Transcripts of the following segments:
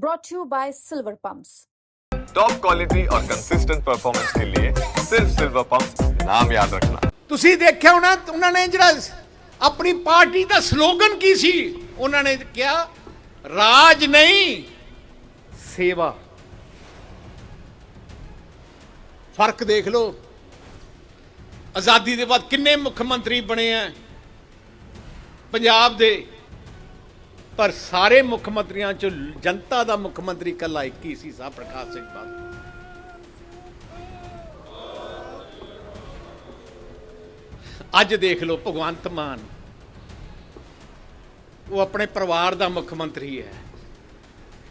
brought to you by Silver Pumps. Top quality और consistent performance के लिए सिर्फ सिल्वर पंप नाम याद रखना ਤੁਸੀਂ ਦੇਖਿਆ ਹੋਣਾ ਉਹਨਾਂ ਨੇ ਜਿਹੜਾ ਆਪਣੀ ਪਾਰਟੀ ਦਾ ਸਲੋਗਨ ਕੀ ਸੀ ਉਹਨਾਂ ਨੇ ਕਿਹਾ ਰਾਜ ਨਹੀਂ ਸੇਵਾ ਫਰਕ ਦੇਖ ਲਓ ਆਜ਼ਾਦੀ ਦੇ ਬਾਅਦ ਕਿੰਨੇ ਮੁੱਖ ਮੰਤਰੀ ਬਣੇ ਆ ਪੰਜਾਬ ਦੇ ਪਰ ਸਾਰੇ ਮੁੱਖ ਮੰਤਰੀਆਂ ਚੋਂ ਜਨਤਾ ਦਾ ਮੁੱਖ ਮੰਤਰੀ ਕੱਲਾ ਇੱਕ ਹੀ ਸੀ, ਸਾਹ ਪ੍ਰਕਾਸ਼ ਸਿੰਘ ਬਾਦਲ। ਅੱਜ ਦੇਖ ਲਓ ਭਗਵੰਤ ਮਾਨ, ਉਹ ਆਪਣੇ ਪਰਿਵਾਰ ਦਾ ਮੁੱਖ ਮੰਤਰੀ ਹੈ।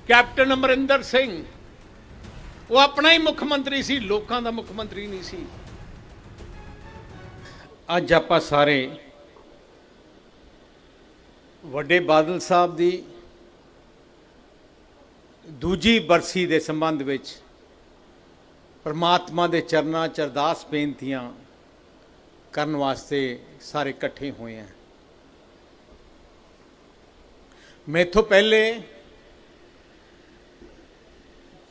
ਕੈਪਟਨ ਅਮਰਿੰਦਰ ਸਿੰਘ, ਉਹ ਆਪਣਾ ਹੀ ਮੁੱਖ ਮੰਤਰੀ ਸੀ, ਲੋਕਾਂ ਦਾ ਮੁੱਖ ਮੰਤਰੀ ਨਹੀਂ ਸੀ। ਅੱਜ ਆਪਾਂ ਸਾਰੇ ਵੱਡੇ ਬਾਦਲ ਸਾਹਿਬ ਦੀ ਦੂਜੀ ਬਰਸੀ ਦੇ ਸੰਬੰਧ ਵਿੱਚ ਪਰਮਾਤਮਾ ਦੇ ਚਰਨਾਂ ਚ ਅਰਦਾਸ ਬੇਨਤੀਆਂ ਕਰਨ ਵਾਸਤੇ ਸਾਰੇ ਇਕੱਠੇ ਹੋਏ ਆ। ਮੈਥੋਂ ਪਹਿਲੇ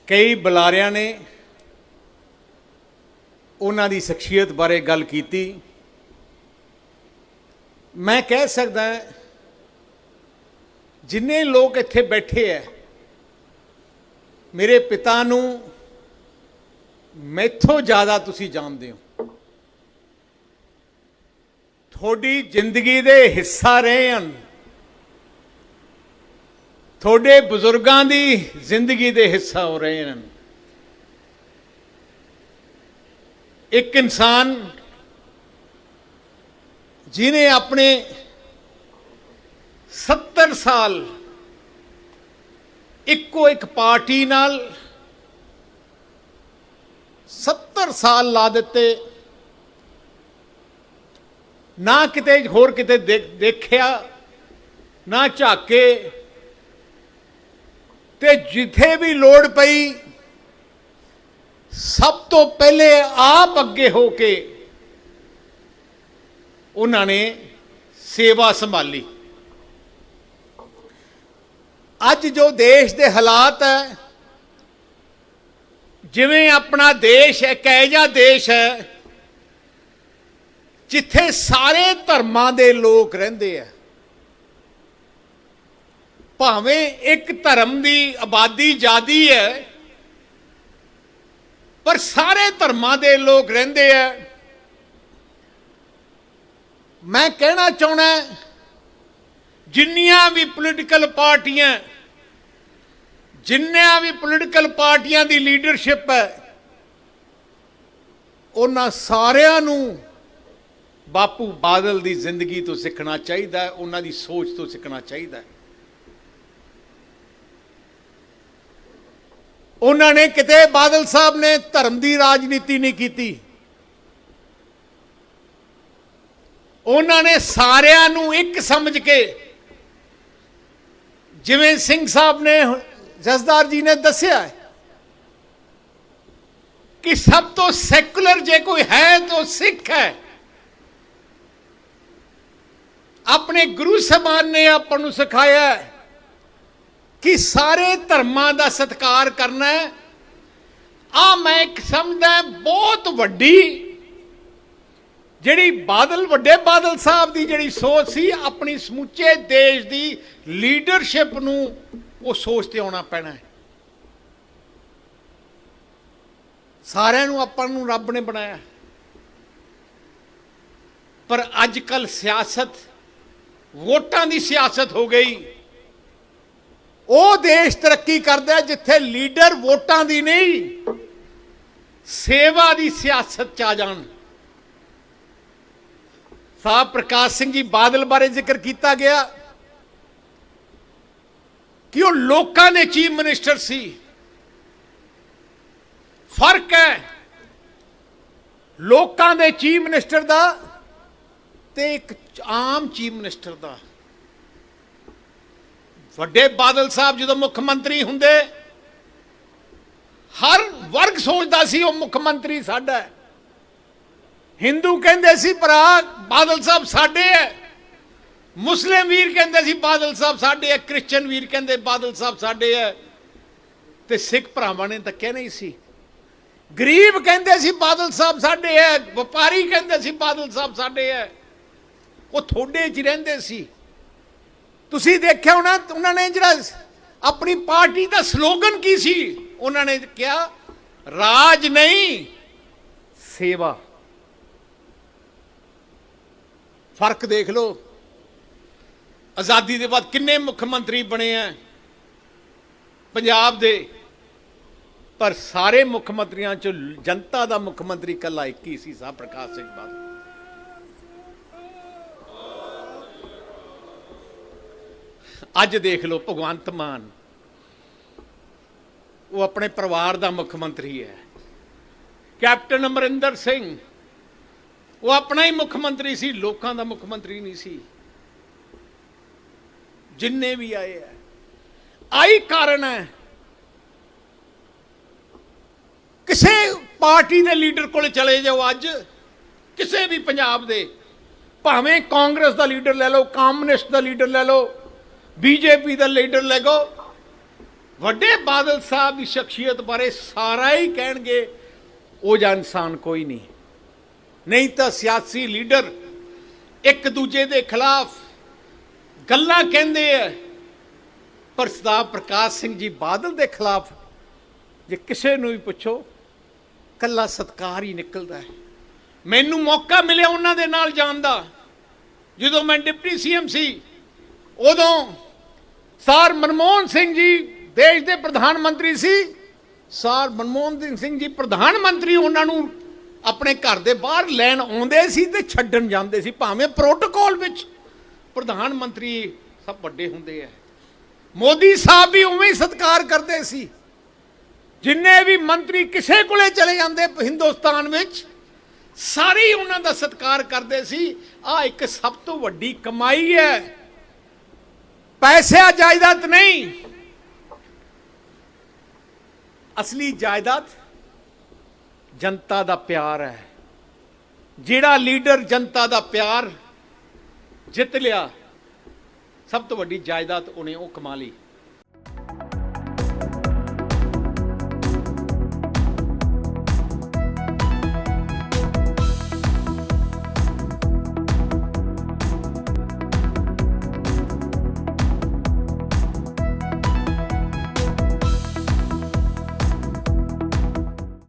ਕਈ ਬੁਲਾਰਿਆਂ ਨੇ ਉਹਨਾਂ ਦੀ ਸ਼ਖਸੀਅਤ ਬਾਰੇ ਗੱਲ ਕੀਤੀ। ਮੈਂ ਕਹਿ ਸਕਦਾ ਜਿੰਨੇ ਲੋਕ ਇੱਥੇ ਬੈਠੇ ਐ, ਮੇਰੇ ਪਿਤਾ ਨੂੰ ਮੈਥੋਂ ਜ਼ਿਆਦਾ ਤੁਸੀਂ ਜਾਣਦੇ ਹੋ। ਤੁਹਾਡੀ ਜ਼ਿੰਦਗੀ ਦੇ ਹਿੱਸਾ ਰਹੇ ਹਨ। ਤੁਹਾਡੇ ਬਜ਼ੁਰਗਾਂ ਦੀ ਜ਼ਿੰਦਗੀ ਦੇ ਹਿੱਸਾ ਹੋ ਰਹੇ ਹਨ। ਇੱਕ ਇਨਸਾਨ ਜਿਨੇ ਆਪਣੇ 70 ਸਾਲ ਇੱਕੋ ਇੱਕ ਪਾਰਟੀ ਨਾਲ 70 ਸਾਲ ਲਾ ਦਿੱਤੇ। ਨਾ ਕਿਤੇ ਹੋਰ ਕਿਤੇ ਦੇਖ- ਦੇਖਿਆ, ਨਾ ਝਾਕੇ। ਤੇ ਜਿੱਥੇ ਵੀ ਲੋੜ ਪਈ, ਸਭ ਤੋਂ ਪਹਿਲੇ ਆਪ ਅੱਗੇ ਹੋ ਕੇ ਉਹਨਾਂ ਨੇ ਸੇਵਾ ਸੰਭਾਲੀ। ਅੱਜ ਜੋ ਦੇਸ਼ ਦੇ ਹਾਲਾਤ ਹੈ, ਜਿਵੇਂ ਆਪਣਾ ਦੇਸ਼ ਇੱਕ ਇਹੋ ਜਿਹਾ ਦੇਸ਼ ਹੈ, ਜਿੱਥੇ ਸਾਰੇ ਧਰਮਾਂ ਦੇ ਲੋਕ ਰਹਿੰਦੇ ਆ। ਭਾਵੇਂ ਇੱਕ ਧਰਮ ਦੀ ਆਬਾਦੀ ਜ਼ਿਆਦੀ ਹੈ, ਪਰ ਸਾਰੇ ਧਰਮਾਂ ਦੇ ਲੋਕ ਰਹਿੰਦੇ ਆ। ਮੈਂ ਕਹਿਣਾ ਚਾਹਣਾ ਜਿੰਨੀਆਂ ਵੀ ਪੋਲੀਟੀਕਲ ਪਾਰਟੀਆਂ, ਜਿੰਨੀਆਂ ਵੀ ਪੋਲੀਟੀਕਲ ਪਾਰਟੀਆਂ ਦੀ ਲੀਡਰਸ਼ਿਪ ਹੈ, ਉਹਨਾਂ ਸਾਰਿਆਂ ਨੂੰ ਬਾਪੂ ਬਾਦਲ ਦੀ ਜ਼ਿੰਦਗੀ ਤੋਂ ਸਿੱਖਣਾ ਚਾਹੀਦਾ ਹੈ, ਉਹਨਾਂ ਦੀ ਸੋਚ ਤੋਂ ਸਿੱਖਣਾ ਚਾਹੀਦਾ ਹੈ। ਉਹਨਾਂ ਨੇ ਕਿਤੇ ਬਾਦਲ ਸਾਹਿਬ ਨੇ ਧਰਮ ਦੀ ਰਾਜਨੀਤੀ ਨਹੀਂ ਕੀਤੀ। ਉਹਨਾਂ ਨੇ ਸਾਰਿਆਂ ਨੂੰ ਇੱਕ ਸਮਝ ਕੇ ਜਿਵੇਂ ਸਿੰਘ ਸਾਹਿਬ ਨੇ ਜਸਦਾਰ ਜੀ ਨੇ ਦੱਸਿਆ ਹੈ ਕਿ ਸਭ ਤੋਂ ਸੈਕੂਲਰ ਜੇ ਕੋਈ ਹੈ ਤਾਂ ਉਹ ਸਿੱਖ ਹੈ। ਆਪਣੇ ਗੁਰੂ ਸਾਹਿਬਾਨ ਨੇ ਆਪਾਂ ਨੂੰ ਸਿਖਾਇਆ ਕਿ ਸਾਰੇ ਧਰਮਾਂ ਦਾ ਸਤਿਕਾਰ ਕਰਨਾ ਹੈ। ਆ ਮੈਂ ਇੱਕ ਸਮਝਦਾ ਬਹੁਤ ਵੱਡੀ ਜਿਹੜੀ ਬਾਦਲ, ਵੱਡੇ ਬਾਦਲ ਸਾਹਿਬ ਦੀ ਜਿਹੜੀ ਸੋਚ ਸੀ, ਆਪਣੀ ਸਮੁੱਚੇ ਦੇਸ਼ ਦੀ ਲੀਡਰਸ਼ਿਪ ਨੂੰ ਉਹ ਸੋਚ ਤੇ ਆਉਣਾ ਪੈਣਾ ਹੈ। ਸਾਰਿਆਂ ਨੂੰ ਆਪਾਂ ਨੂੰ ਰੱਬ ਨੇ ਬਣਾਇਆ। ਪਰ ਅੱਜ ਕੱਲ ਸਿਆਸਤ, ਵੋਟਾਂ ਦੀ ਸਿਆਸਤ ਹੋ ਗਈ। ਉਹ ਦੇਸ਼ ਤਰੱਕੀ ਕਰਦਾ ਜਿੱਥੇ ਲੀਡਰ ਵੋਟਾਂ ਦੀ ਨਹੀਂ, ਸੇਵਾ ਦੀ ਸਿਆਸਤ ਚ ਆ ਜਾਣ। ਸਾਹਿਬ ਪ੍ਰਕਾਸ਼ ਸਿੰਘ ਜੀ ਬਾਦਲ ਬਾਰੇ ਜ਼ਿਕਰ ਕੀਤਾ ਗਿਆ ਕਿ ਉਹ ਲੋਕਾਂ ਦੇ ਚੀਫ ਮਿਨਿਸਟਰ ਸੀ। ਫ਼ਰਕ ਹੈ ਲੋਕਾਂ ਦੇ ਚੀਫ ਮਿਨਿਸਟਰ ਦਾ ਤੇ ਇੱਕ ਆਮ ਚੀਫ ਮਿਨਿਸਟਰ ਦਾ। ਵੱਡੇ ਬਾਦਲ ਸਾਹਿਬ ਜਦੋਂ ਮੁੱਖ ਮੰਤਰੀ ਹੁੰਦੇ, ਹਰ ਵਰਗ ਸੋਚਦਾ ਸੀ ਉਹ ਮੁੱਖ ਮੰਤਰੀ ਸਾਡਾ ਹੈ। ਹਿੰਦੂ ਕਹਿੰਦੇ ਸੀ, ਭਰਾ, ਬਾਦਲ ਸਾਹਿਬ ਸਾਡੇ ਹੈ ਮੁਸਲਿਮ ਵੀਰ ਕਹਿੰਦੇ ਸੀ, ਬਾਦਲ ਸਾਹਿਬ ਸਾਡੇ ਹੈ ਕ੍ਰਿਸਚੀਅਨ ਵੀਰ ਕਹਿੰਦੇ, ਬਾਦਲ ਸਾਹਿਬ ਸਾਡੇ ਹੈ ਤੇ ਸਿੱਖ ਭਰਾਵਾਂ ਨੇ ਤਾਂ ਧੱਕਿਆ ਨਹੀਂ ਸੀ। ਗਰੀਬ ਕਹਿੰਦੇ ਸੀ, ਬਾਦਲ ਸਾਹਿਬ ਸਾਡੇ ਹੈ ਵਪਾਰੀ ਕਹਿੰਦੇ ਸੀ, ਬਾਦਲ ਸਾਹਿਬ ਸਾਡੇ ਹੈ ਉਹ ਥੋੜੇ 'ਚ ਰਹਿੰਦੇ ਸੀ। ਤੁਸੀਂ ਦੇਖਿਆ ਹੋਣਾ, ਉਹਨਾਂ ਨੇ ਜਿਹੜਾ ਆਪਣੀ ਪਾਰਟੀ ਦਾ ਸਲੋਗਨ ਕੀ ਸੀ? ਉਹਨਾਂ ਨੇ ਕਿਹਾ, ਰਾਜ ਨਹੀਂ, ਸੇਵਾ। ਫ਼ਰਕ ਦੇਖ ਲਓ। ਆਜ਼ਾਦੀ ਦੇ ਬਾਅਦ ਕਿੰਨੇ ਮੁੱਖ ਮੰਤਰੀ ਬਣੇ ਆ। ਪੰਜਾਬ ਦੇ। ਪਰ ਸਾਰੇ ਮੁੱਖ ਮੰਤਰੀਆਂ ਚੋਂ ਜਨਤਾ ਦਾ ਮੁੱਖ ਮੰਤਰੀ ਕੱਲਾ ਇੱਕ ਹੀ ਸੀ, ਸਾਹ ਪ੍ਰਕਾਸ਼ ਸਿੰਘ ਬਾਦਲ। ਅੱਜ ਦੇਖ ਲਓ ਭਗਵੰਤ ਮਾਨ। ਉਹ ਆਪਣੇ ਪਰਿਵਾਰ ਦਾ ਮੁੱਖ ਮੰਤਰੀ ਹੈ। ਕੈਪਟਨ ਅਮਰਿੰਦਰ ਸਿੰਘ ਉਹ ਆਪਣਾ ਹੀ ਮੁੱਖ ਮੰਤਰੀ ਸੀ, ਲੋਕਾਂ ਦਾ ਮੁੱਖ ਮੰਤਰੀ ਨਹੀਂ ਸੀ। ਜਿੰਨੇ ਵੀ ਆਏ ਹੈ ਆਈ ਕਾਰਨ ਹੈ। ਕਿਸੇ ਪਾਰਟੀ ਦੇ ਲੀਡਰ ਕੋਲ ਚਲੇ ਜਾਓ ਅੱਜ, ਕਿਸੇ ਵੀ ਪੰਜਾਬ ਦੇ। ਭਾਵੇਂ ਕਾਂਗਰਸ ਦਾ ਲੀਡਰ ਲੈ ਲਓ, ਕਮਿਊਨਿਸਟ ਦਾ ਲੀਡਰ ਲੈ ਲਓ, ਬੀਜੇਪੀ ਦਾ ਲੀਡਰ ਲੈ ਲਓ। ਵੱਡੇ ਬਾਦਲ ਸਾਹਿਬ ਦੀ ਸ਼ਖਸੀਅਤ ਬਾਰੇ ਸਾਰਾ ਹੀ ਕਹਿਣਗੇ, ਉਹ ਜਾਂ ਇਨਸਾਨ ਕੋਈ ਨਹੀਂ। ਨਹੀਂ ਤਾਂ ਸਿਆਸੀ ਲੀਡਰ ਇੱਕ ਦੂਜੇ ਦੇ ਖਿਲਾਫ ਗੱਲਾਂ ਕਹਿੰਦੇ ਆ। ਪਰ ਸਰਦਾਰ ਪ੍ਰਕਾਸ਼ ਸਿੰਘ ਜੀ ਬਾਦਲ ਦੇ ਖਿਲਾਫ ਜੇ ਕਿਸੇ ਨੂੰ ਵੀ ਪੁੱਛੋ, ਕੱਲਾ ਸਤਕਾਰ ਹੀ ਨਿਕਲਦਾ ਹੈ। ਮੈਨੂੰ ਮੌਕਾ ਮਿਲਿਆ ਉਹਨਾਂ ਦੇ ਨਾਲ ਜਾਣ ਦਾ। ਜਦੋਂ ਮੈਂ ਡਿਪਟੀ ਸੀਐਮ ਸੀ, ਉਦੋਂ ਸਰ ਮਨਮੋਹਨ ਸਿੰਘ ਜੀ ਦੇਸ਼ ਦੇ ਪ੍ਰਧਾਨ ਮੰਤਰੀ ਸੀ। ਸਰ ਮਨਮੋਹਨ ਸਿੰਘ ਜੀ ਪ੍ਰਧਾਨ ਮੰਤਰੀ, ਉਹਨਾਂ ਨੂੰ ਆਪਣੇ ਘਰ ਦੇ ਬਾਹਰ ਲੈਣ ਆਉਂਦੇ ਸੀ ਤੇ ਛੱਡਣ ਜਾਂਦੇ ਸੀ, ਭਾਵੇਂ ਪ੍ਰੋਟੋਕਾਲ ਵਿੱਚ। ਪ੍ਰਧਾਨ ਮੰਤਰੀ ਸਭ ਵੱਡੇ ਹੁੰਦੇ ਆ। ਮੋਦੀ ਸਾਹਿਬ ਵੀ ਉਵੇਂ ਹੀ ਸਤਿਕਾਰ ਕਰਦੇ ਸੀ। ਜਿੰਨੇ ਵੀ ਮੰਤਰੀ ਕਿਸੇ ਕੋਲੇ ਚਲੇ ਜਾਂਦੇ ਹਿੰਦੁਸਤਾਨ ਵਿੱਚ, ਸਾਰੇ ਉਹਨਾਂ ਦਾ ਸਤਿਕਾਰ ਕਰਦੇ ਸੀ। ਆ ਇੱਕ ਸਭ ਤੋਂ ਵੱਡੀ ਕਮਾਈ ਹੈ। ਪੈਸਿਆ ਜਾਇਦਾਦ ਨਹੀਂ। ਅਸਲੀ ਜਾਇਦਾਦ ਜਨਤਾ ਦਾ ਪਿਆਰ ਹੈ। ਜਿਹੜਾ ਲੀਡਰ ਜਨਤਾ ਦਾ ਪਿਆਰ ਜਿੱਤ ਲਿਆ, ਸਭ ਤੋਂ ਵੱਡੀ ਜਾਇਦਾਦ ਉਹਨੇ ਉਹ ਕਮਾ ਲਈ।